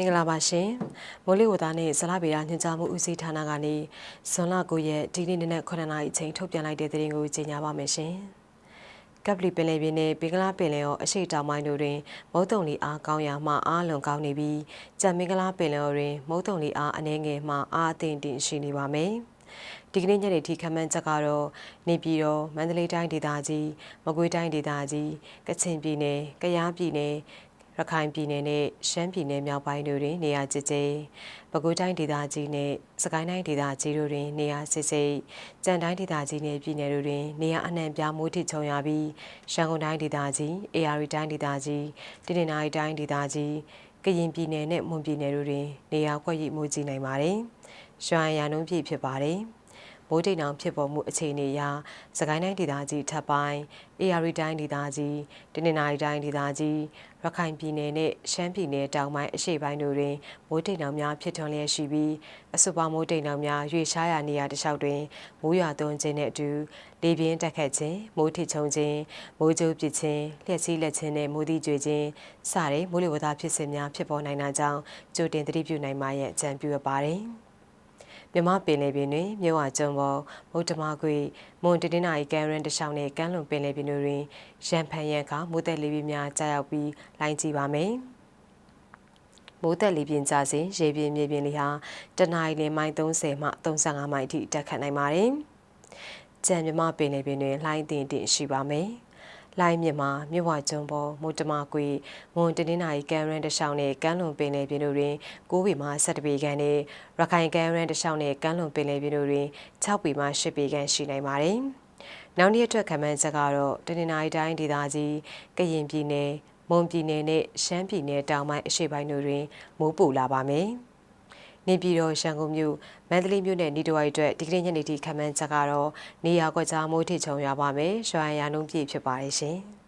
င်္ဂလာပါရှင်မိုးလေဝသနဲ့ဇလဗေဒညွှန်ကြားမှုဦးစီးဌာနကနေဇွန်လ9ရက်ဒီနေ့နေ့နဲ့9နာရီအချိန်ထုတ်ပြန်လိုက်တဲ့သတင်းကိုကြေညာပါမယ်ရှင်ကပလီပင်လယ်ပြင်နဲ့ဘင်္ဂလားပင်လယ်ော်အရှိတောင်ပိုင်းတို့တွင်မုတ်တုံလီအားကောင်းရာမှအားလွန်ကောင်းနေပြီးကြံမင်္ဂလားပင်လယ်ော်တွင်မုတ်တုံလီအားအနှဲငယ်မှအားအသင့်တင်ရှိနေပါမယ်ဒီကနေ့ညနေထိခန့်မှန်းချက်ကတော့နေပြည်တော်မန္တလေးတိုင်းဒေသကြီးမကွေးတိုင်းဒေသကြီးကချင်ပြည်နယ်ကယားပြည်နယ်ရ ခိုင်ပြည်နယ်နဲ့ရှမ်းပြည်နယ်မြောက်ပိုင်းတို့တွင်နေရာကျကျပဲခူးတိုင်းဒေသကြီးနဲ့စကိုင်းတိုင်းဒေသကြီးတို့တွင်နေရာစစ်စစ်ကြံတိုင်းဒေသကြီးနဲ့ပြည်နယ်တို့တွင်နေရာအနှံ့ပြားမိုးထစ်ချုံရပြီးရှမ်းကုန်တိုင်းဒေသကြီး AR တိုင်းဒေသကြီးတနင်္သာရီတိုင်းဒေသကြီးကရင်ပြည်နယ်နဲ့မွန်ပြည်နယ်တို့တွင်နေရာကွက်ရိမိုးကြီးနိုင်ပါတယ်။ရွှမ်းရံနှုန်းပြည့်ဖြစ်ပါတယ်။ မိုးတိမ်တောင်ဖြစ်ပေါ်မှုအခြေအနေအရစကိုင်းတိုင်းဒေသကြီးထပ်ပိုင်း AR တိုင်းဒေသကြီးတနင်္သာရီတိုင်းဒေသကြီးရခိုင်ပြည်နယ်နဲ့ရှမ်းပြည်နယ်တောင်ပိုင်းအရှေ့ပိုင်းတို့တွင်မိုးတိမ်တောင်များဖြစ်ထွန်းလျက်ရှိပြီးအဆိုပါမိုးတိမ်တောင်များရွေရှားရာနေရာတစ်လျှောက်တွင်မိုးရွာသွန်းခြင်းနဲ့အတူလေပြင်းတက်ခတ်ခြင်းမိုးထစ်ချုံခြင်းမိုးကြိုးပစ်ခြင်းလျှက်စီးလက်ခြင်းနဲ့မိုးသီးကျွေခြင်းစတဲ့မိုးလေဝသဖြစ်စဉ်များဖြစ်ပေါ်နိုင်တာကြောင့်ကြိုတင်သတိပြုနိုင်မှရဲ့အကြံပြုရပါတယ်။ မြမပင်လယ်ပြင်တွင်မြဝကျုံပေါ်မုတ်တမခွေမွန်တနင်္လာရီကမ်းရန်တလျှောက်နှင့်ကမ်းလွန်ပင်လယ်ပြင်တွင်ရန်ဖန်ရန်ကမိုးသက်လေးပြင်းများကြာရောက်ပြီးလိုင်းကြည့်ပါမယ်။မိုးသက်လေပြင်းကြစဉ်ရေပြင်းမြေပြင်းလေးဟာတနအီလမိုင်30မှ35မိုင်အထိတက်ခတ်နိုင်ပါတယ်။ကြံမြမပင်လယ်ပြင်တွင်လှိုင်းတင်တင်ရှိပါမယ်။ လိုင်းမြစ်မှာမြစ်ဝကျွန်းပေါ်မုတ်တမကွေမွန်တနင်္လာရီကမ်းရန်တရှောင်းနဲ့ကမ်းလွန်ပင်လယ်ပြင်တို့တွင်9ပေမှ17ပေခန့်နဲ့ရခိုင်ကမ်းရန်တရှောင်းနဲ့ကမ်းလွန်ပင်လယ်ပြင်တို့တွင်6ပေမှ10ပေခန့်ရှိနိုင်ပါတယ်။နောက်နေ့အတွက်ခံမှန်းချက်ကတော့တနင်္လာရီတိုင်းဒေသကြီးကရင်ပြည်နယ်မွန်ပြည်နယ်နဲ့ရှမ်းပြည်နယ်တောင်ပိုင်းအရှေ့ပိုင်းတို့တွင်မိုးပိုလာပါမယ်။ နေပြည်တော်ရန်ကုန်မြို့မန္တလေးမြို့နဲ့နေတဝိုက်အတွက်ဒီကနေ့ညနေထိခန့်မှန်းချက်ကတော့နေရာကွက်ကြားမိုးထစ်ချုံရပါမယ်။ရွှာရံနှုံးပြည့်ဖြစ်ပါတယ်ရှင်။